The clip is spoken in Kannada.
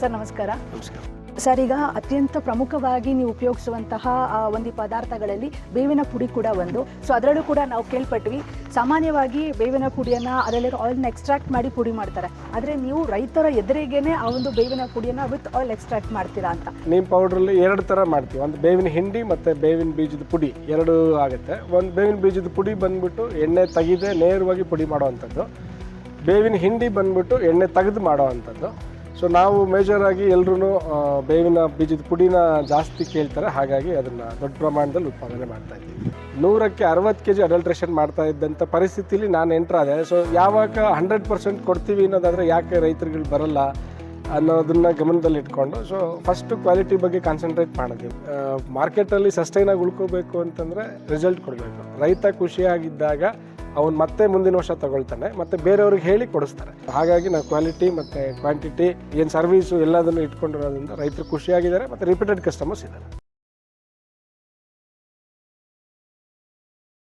ಸರ್ ನಮಸ್ಕಾರ. ನಮಸ್ಕಾರ. ಸರ್ ಈಗ ಅತ್ಯಂತ ಪ್ರಮುಖವಾಗಿ ನೀವು ಉಪಯೋಗಿಸುವಂತಹ ಆ, ಒಂದು ಪದಾರ್ಥಗಳಲ್ಲಿ ಬೇವಿನ ಪುಡಿ ಕೂಡ ಒಂದು. ಸೊ ಅದರಲ್ಲೂ ಕೂಡ ನಾವು ಕೇಳ್ಪಟ್ವಿ. ಸಾಮಾನ್ಯವಾಗಿ ಬೇವಿನ ಪುಡಿಯನ್ನು ಅದರಲ್ಲಿರೋ ಆಯಿಲ್ನ ಎಕ್ಸ್ಟ್ರಾಕ್ಟ್ ಮಾಡಿ ಪುಡಿ ಮಾಡ್ತಾರೆ. ಆದರೆ ನೀವು ರೈತರ ಎದುರಿಗೇನೆ ಆ ಒಂದು ಬೇವಿನ ಪುಡಿಯನ್ನು ವಿತ್ ಆಯಿಲ್ ಎಕ್ಸ್ಟ್ರಾಕ್ಟ್ ಮಾಡ್ತೀರಾ ಅಂತ. ನೀವು ಪೌಡ್ರಲ್ಲಿ ಎರಡು ಥರ ಮಾಡ್ತೀವಿ. ಒಂದು ಬೇವಿನ ಹಿಂಡಿ ಮತ್ತು ಬೇವಿನ ಬೀಜದ ಪುಡಿ. ಎರಡು ಆಗುತ್ತೆ. ಒಂದು ಬೇವಿನ ಬೀಜದ ಪುಡಿ ಬಂದ್ಬಿಟ್ಟು ಎಣ್ಣೆ ತೆಗೆದೇ ನೇರವಾಗಿ ಪುಡಿ ಮಾಡುವಂಥದ್ದು ಬೇವಿನ ಹಿಂಡಿ ಬಂದ್ಬಿಟ್ಟು ಎಣ್ಣೆ ತೆಗೆದು ಮಾಡೋವಂಥದ್ದು ಸೊ ನಾವು ಮೇಜರ್ ಆಗಿ ಎಲ್ಲರೂ ಬೇವಿನ ಬೀಜದ ಪುಡಿನ ಜಾಸ್ತಿ ಕೇಳ್ತಾರೆ. ಹಾಗಾಗಿ ಅದನ್ನು ದೊಡ್ಡ ಪ್ರಮಾಣದಲ್ಲಿ ಉತ್ಪಾದನೆ ಮಾಡ್ತಾ ಇದ್ದೀವಿ. ನೂರಕ್ಕೆ ಅರವತ್ತು ಕೆ ಜಿ ಅಡಲ್ಟ್ರೇಷನ್ ಮಾಡ್ತಾ ಇದ್ದಂಥ ಪರಿಸ್ಥಿತಿಲಿ ನಾನು ಎಂಟ್ರಾದೆ ಸೊ ಯಾವಾಗ ಹಂಡ್ರೆಡ್ ಪರ್ಸೆಂಟ್ ಕೊಡ್ತೀವಿ ಅನ್ನೋದಾದರೆ ಯಾಕೆ ರೈತರುಗಳು ಬರಲ್ಲ ಅನ್ನೋದನ್ನು ಗಮನದಲ್ಲಿ ಇಟ್ಕೊಂಡು ಸೊ ಫಸ್ಟ್ ಕ್ವಾಲಿಟಿ ಬಗ್ಗೆ ಕಾನ್ಸಂಟ್ರೇಟ್ ಮಾಡಿದ್ವಿ. ಮಾರ್ಕೆಟಲ್ಲಿ ಸಸ್ಟೈನಾಗಿ ಉಳ್ಕೋಬೇಕು ಅಂತಂದರೆ ರಿಸಲ್ಟ್ ಕೊಡಬೇಕು. ರೈತ ಖುಷಿಯಾಗಿದ್ದಾಗ ಅವನು ಮತ್ತೆ ಮುಂದಿನ ವರ್ಷ ತಗೊಳ್ತಾನೆ, ಮತ್ತೆ ಬೇರೆಯವ್ರಿಗೆ ಹೇಳಿ ಕೊಡಿಸ್ತಾರೆ. ಹಾಗಾಗಿ ನಾವು ಕ್ವಾಲಿಟಿ ಮತ್ತು ಕ್ವಾಂಟಿಟಿ ಏನು ಸರ್ವಿಸು ಎಲ್ಲದನ್ನು ಇಟ್ಕೊಂಡಿರೋದ್ರಿಂದ ರೈತರು ಖುಷಿಯಾಗಿದ್ದಾರೆ, ಮತ್ತು ರಿಪೀಟೆಡ್ ಕಸ್ಟಮರ್ಸ್ ಇದ್ದಾರೆ.